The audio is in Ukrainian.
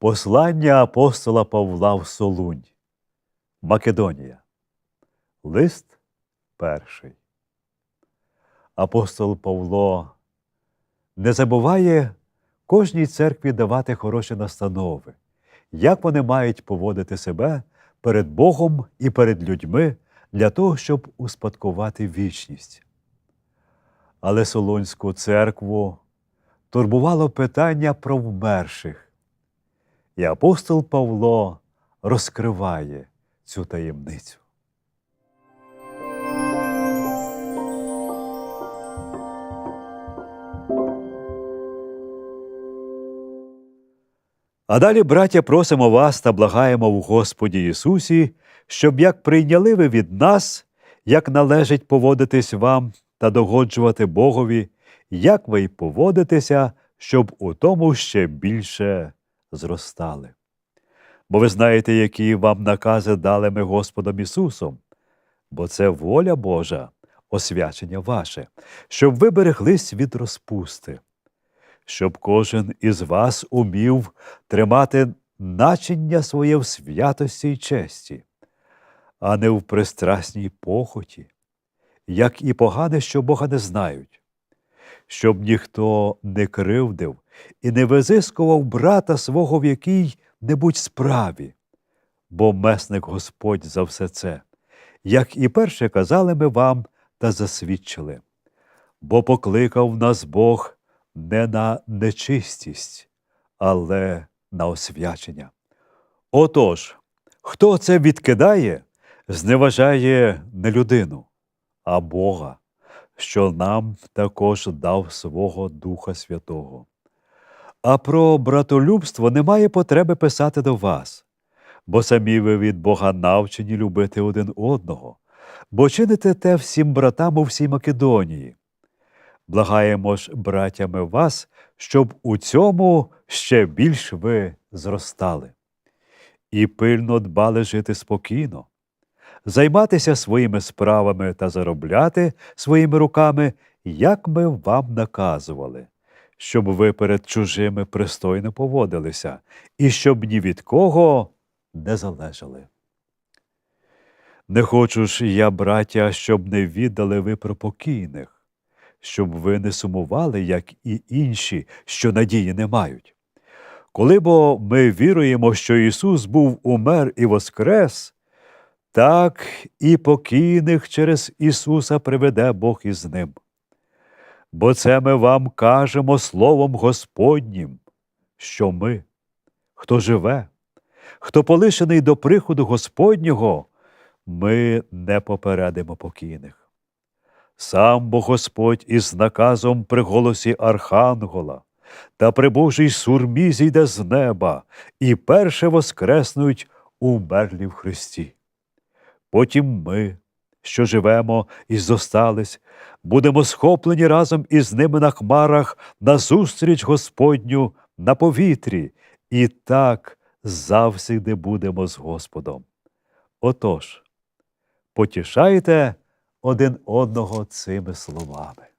Послання апостола Павла в Солунь, Македонія. Лист перший. Апостол Павло не забуває кожній церкві давати хороші настанови, як вони мають поводити себе перед Богом і перед людьми для того, щоб успадкувати вічність. Але Солунську церкву турбувало питання про вмерших. І апостол Павло розкриває цю таємницю. А далі, браття, просимо вас та благаємо в Господі Ісусі, щоб як прийняли ви від нас, як належить поводитись вам та догоджувати Богові, як ви й поводитеся, щоб у тому ще більше зростали. Бо ви знаєте, які вам накази дали ми Господом Ісусом, бо це воля Божа, освячення ваше, щоб ви береглись від розпусти, щоб кожен із вас умів тримати начиння своє в святості й честі, а не в пристрасній похоті, як і погане, що Бога не знають, щоб ніхто не кривдив і не визискував брата свого в якій-небудь справі, бо месник Господь за все це, як і перше казали ми вам та засвідчили. Бо покликав нас Бог не на нечистість, але на освячення. Отож, хто це відкидає, зневажає не людину, а Бога, що нам також дав свого Духа Святого. А про братолюбство немає потреби писати до вас, бо самі ви від Бога навчені любити один одного, бо чините те всім братам у всій Македонії. Благаємо ж, братями, вас, щоб у цьому ще більш ви зростали. І пильно дбали жити спокійно, займатися своїми справами та заробляти своїми руками, як ми вам наказували, щоб ви перед чужими пристойно поводилися і щоб ні від кого не залежали. Не хочу ж я, браття, щоб не віддали ви про покійних, щоб ви не сумували, як і інші, що надії не мають. Коли бо ми віруємо, що Ісус був умер і воскрес, так і покійних через Ісуса приведе Бог із ним. Бо це ми вам кажемо Словом Господнім, що ми, хто живе, хто полишений до приходу Господнього, ми не попередимо покійних. Сам бо Господь із наказом при голосі Архангела та при Божій сурмі зійде з неба і перше воскреснуть умерлі в Христі. Потім ми, що живемо і зостались, будемо схоплені разом із ними на хмарах назустріч Господню на повітрі, і так завсіди будемо з Господом. Отож, потішайте один одного цими словами.